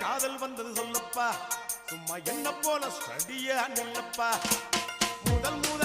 காதல் வந்தது சொல்லப்பா. சும்மா என்ன போல ஸ்டடியா நில்லப்பா. முதல் மூணு